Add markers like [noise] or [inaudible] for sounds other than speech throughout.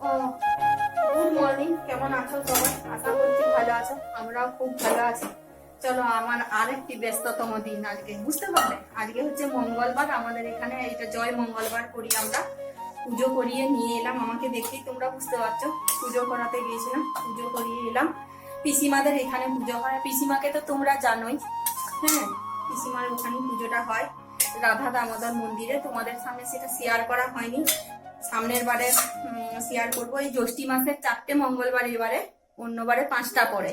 Good morning কেমন আছো সবাই আশা করছি ভালো আছো। আমরাও খুব ভালো আছি। চলো, আমার আরেকটি ব্যস্ততম দিন আজকে। বুঝতে পারলে? আজকে হচ্ছে মঙ্গলবার। আমাদের এখানে এটা জয় মঙ্গলবার করি আমরা। পুজো করিয়ে নিয়ে এলাম। আমাকে দেখেই তোমরা বুঝতে পারছ। পুজো করাতে গিয়েছিলাম, পুজো করিয়ে এলাম। পিসিমাদের এখানে পুজো হয়। পিসিমাকে তো তোমরা জানোই। হ্যাঁ পিসিমার ওখানে পুজোটা হয়। রাধা দামোদর মন্দিরে। তোমাদের সামনে সেটা শেয়ার করা হয়নি। সামনের বারে শেয়ার করব। এই জ্যৈষ্ঠী মাসের চারটে মঙ্গলবার এবারে, অন্যবারে পাঁচটা পরে।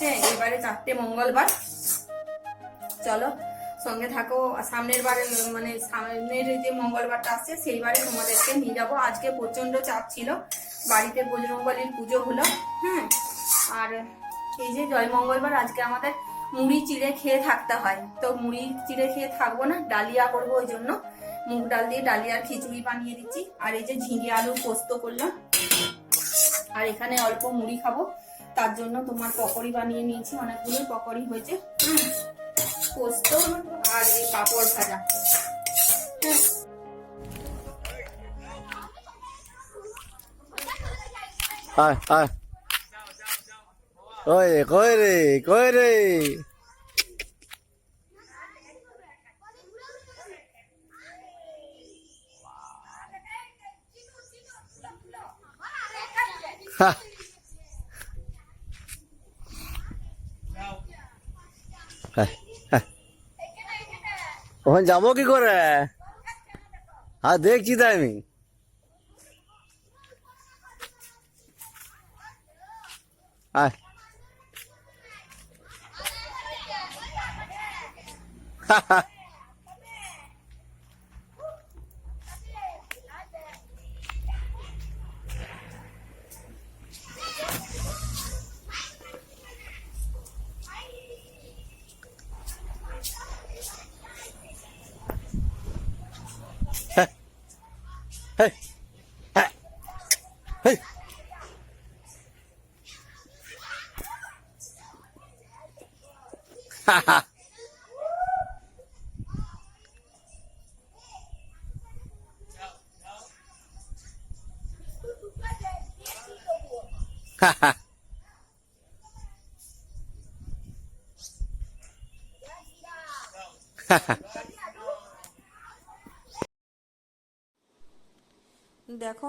হ্যাঁ এবারে চারটে মঙ্গলবার। চলো, সঙ্গে থাকো। সামনের বারে মানে সামনের যে মঙ্গলবারটা আসছে সেইবারে তোমাদেরকে নিয়ে যাব। আজকে প্রচণ্ড চাপ ছিল। বাড়িতে বজরংবলীর পুজো হলো হ্যাঁ। আর এই যে জয় মঙ্গলবার, আজকে আমাদের মুড়ি চিড়ে খেয়ে থাকতে হয়। তো মুড়ি চিড়ে খেয়ে থাকব না, ডালিয়া করব ওই জন্য। মুগ ডাল দিয়ে ডালিয়ার খিচুড়ি বানিয়ে দিচ্ছি। আর এই যে ঝিঙে আলু পোস্ত করলাম। আর এখানে অল্প মুড়ি খাব। তার জন্য তোমার পকোড়ি বানিয়ে নিয়েছি। অনেকগুলো পকোড়ি হয়েছে। পোস্ত আর এই পাঁপড় ভাজা। আয় আয়। ওই, কই রে কই রে? [laughs] ওখানে যাব কি করে? হ্যাঁ দেখছি তাই আমি। আয়। [laughs] はい。はい。দেখো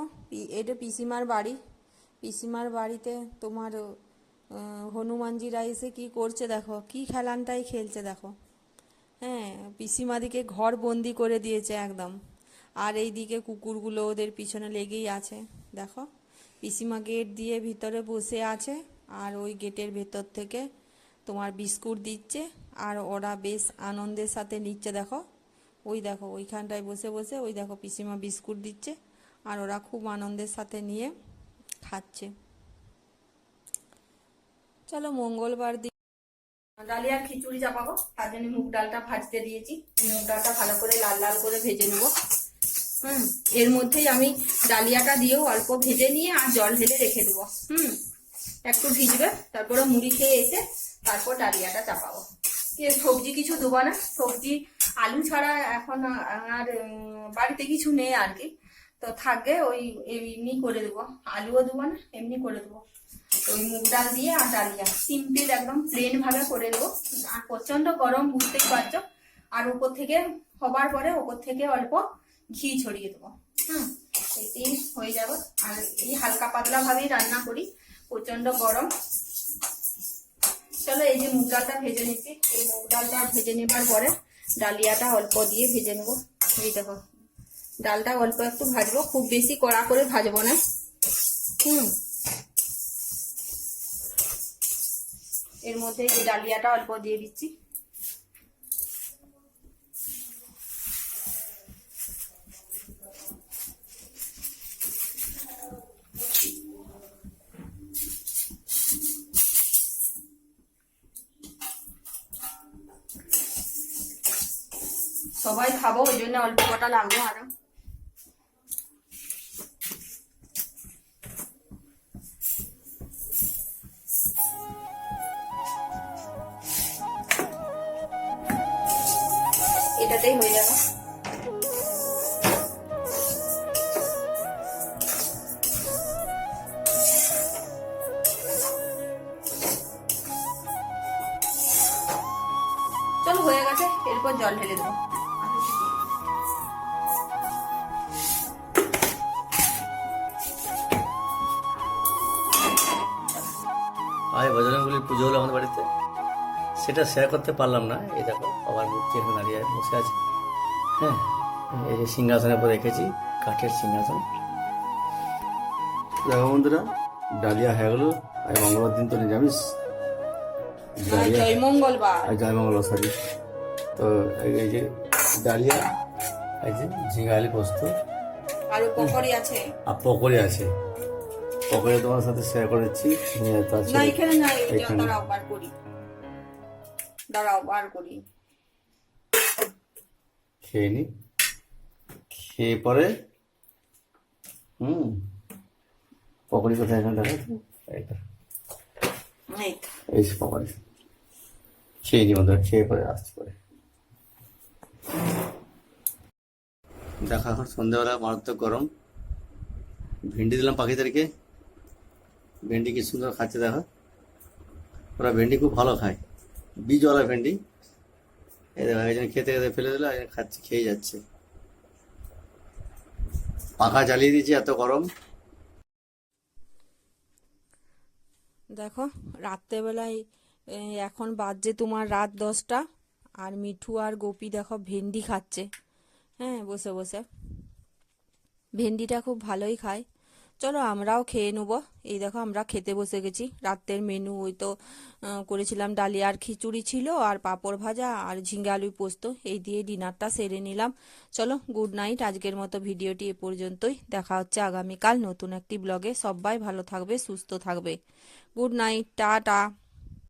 এটা পিসিমার বাড়ি। পিসিমার বাড়িতে তোমার হনুমানজিরা এসে কি করছে দেখো, কি খেলানটাই খেলছে দেখো। হ্যাঁ পিসিমাদিকে ঘর বন্দি করে দিয়েছে একদম। আর এইদিকে কুকুরগুলো ওদের পিছনে লেগেই আছে, দেখো। পিসিমা গেট দিয়ে ভিতরে বসে আছে, আর ওই গেটের ভেতর থেকে তোমার বিস্কুট দিচ্ছে, আর ওরা বেশ আনন্দের সাথে নিচ্ছে, দেখো। ওই দেখো, ওইখানটায় বসে বসে ওই দেখো পিসিমা বিস্কুট দিচ্ছে। আর ওরা খুব আনন্দের সাথে নিয়ে খাচ্ছে। চলো মঙ্গলবার দিন ডালিয়ার খিচুড়ি চাপাবো, তার জন্য মুগ ডালটা ভাজতে দিয়েছি। মুগ ডালটা ভালো করে লাল লাল করে ভেজে নেব। হুম, এর মধ্যেই আমি ডালিয়াটা দিয়েও অল্প ভেজে নিয়ে আর জল ঢেলে রেখে দেবো। হুম, একটু ভিজবে, তারপরে মুড়ি খেয়ে এসে তারপর ডালিয়াটা চাপাবো। সবজি কিছু দেবো না? সবজি, আলু ছাড়া এখন আর বাড়িতে কিছু নেই আর কি। তো থাকবে ওই এমনি করে দেবো। আলুও দেবো না, এমনি করে দেবো। ওই মুগ ডাল দিয়ে আর ডালিয়া সিম্পল একদম প্লেন ভাবে করে দেবো। আর প্রচণ্ড গরম বুঝতেই পারছ। আর উপর থেকে হবার পরে উপর থেকে অল্প ঘি ছড়িয়ে দেবো। হুম এতেই হয়ে যাবে। আর এই হালকা পাতলা ভাবেই রান্না করি। প্রচণ্ড গরম। চলো এই যে মুগ ডালটা ভেজে নিচ্ছি। এই মুগ ডালটা ভেজে নেবার পরে ডালিয়াটা অল্প দিয়ে ভেজে নেব। এই দেখো। ডালটা অল্প একটু ভাজবো, খুব বেশি কড়া করে ভাজবো না। হুম। এর মধ্যে এই ডালিয়াটা অল্প দিয়ে দিচ্ছি। সবাই খাব, ওই জন্য অল্প কটা লাগবে আরও। এটাতেই হয়ে যাবে। চলো, হয়ে গেছে। এরপর জল ঢেলে দেবো। আয় বজরঙ্গুলির পুজো হলো আমাদের বাড়িতে। সেটা শেয়ার করতে পারলাম না। এই দেখো আবার মূর্তি এখানে দাঁড়িয়ে বসে আছে। হ্যাঁ এই যে সিংহাসনের উপর রেখেছি কাঠের সিংহাসন। দেখো বন্ধুরা ডালিয়া হয়ে গেলো আর মঙ্গলবার দিন তো নিরামিষ। ডালিয়া জয় মঙ্গলবার। আর জয় মঙ্গল সরি। তো এই- যে ডালিয়া এই যে ঝিঙ্গালি পোস্ত। আর পকড়ি আছে। আর পকোড়ি আছে। পকোড়ি তোমার সাথে শেয়ার করেছি নিয়ে তো আছে না এখানে না এখানে। দাঁড়াও করি। দাঁড়াও বার করি। খেয়ে নি। খেয়ে পরে হুম। পকড়ি কোথায় এখানে দেখা এই পকোড়ি। খেয়ে নি বন্ধুরা খেয়ে পরে আসতে পরে। দেখা এখন সন্ধ্যাবেলা মারাত্মক গরম। ভেন্ডি দিলাম পাখিদেরকে ভেন্ডি কি সুন্দর খাচ্ছে দেখো। ওরা ভেন্ডি খুব ভালো খায়। বীজওয়ালা ভেন্ডি। এই দেখো, একজন খেতে খেতে ফেলে দিল, একজন খাচ্ছে, খেয়ে যাচ্ছে। পাখা জ্বালিয়ে দিয়েছি এত গরম। দেখো, রাত্রেবেলায় এখন বাজছে তোমার রাত দশটা, আর মিঠু আর গোপী দেখো ভেন্ডি খাচ্ছে। হ্যাঁ বসে বসে। ভেন্ডিটা খুব ভালোই খায়। চলো আমরাও খেয়ে নেব। এই দেখো আমরা খেতে বসে গেছি। রাত্রের মেনু ওই তো করেছিলাম ডালিয়ার আর খিচুড়ি ছিল আর পাঁপড় ভাজা আর ঝিঙ্গে আলু পোস্ত। এই দিয়ে ডিনারটা সেরে নিলাম। চলো গুড নাইট আজকের মতো ভিডিওটি এ পর্যন্তই। দেখা হচ্ছে আগামীকাল নতুন একটি ব্লগে সবাই ভালো থাকবে, সুস্থ থাকবে। Good night tata.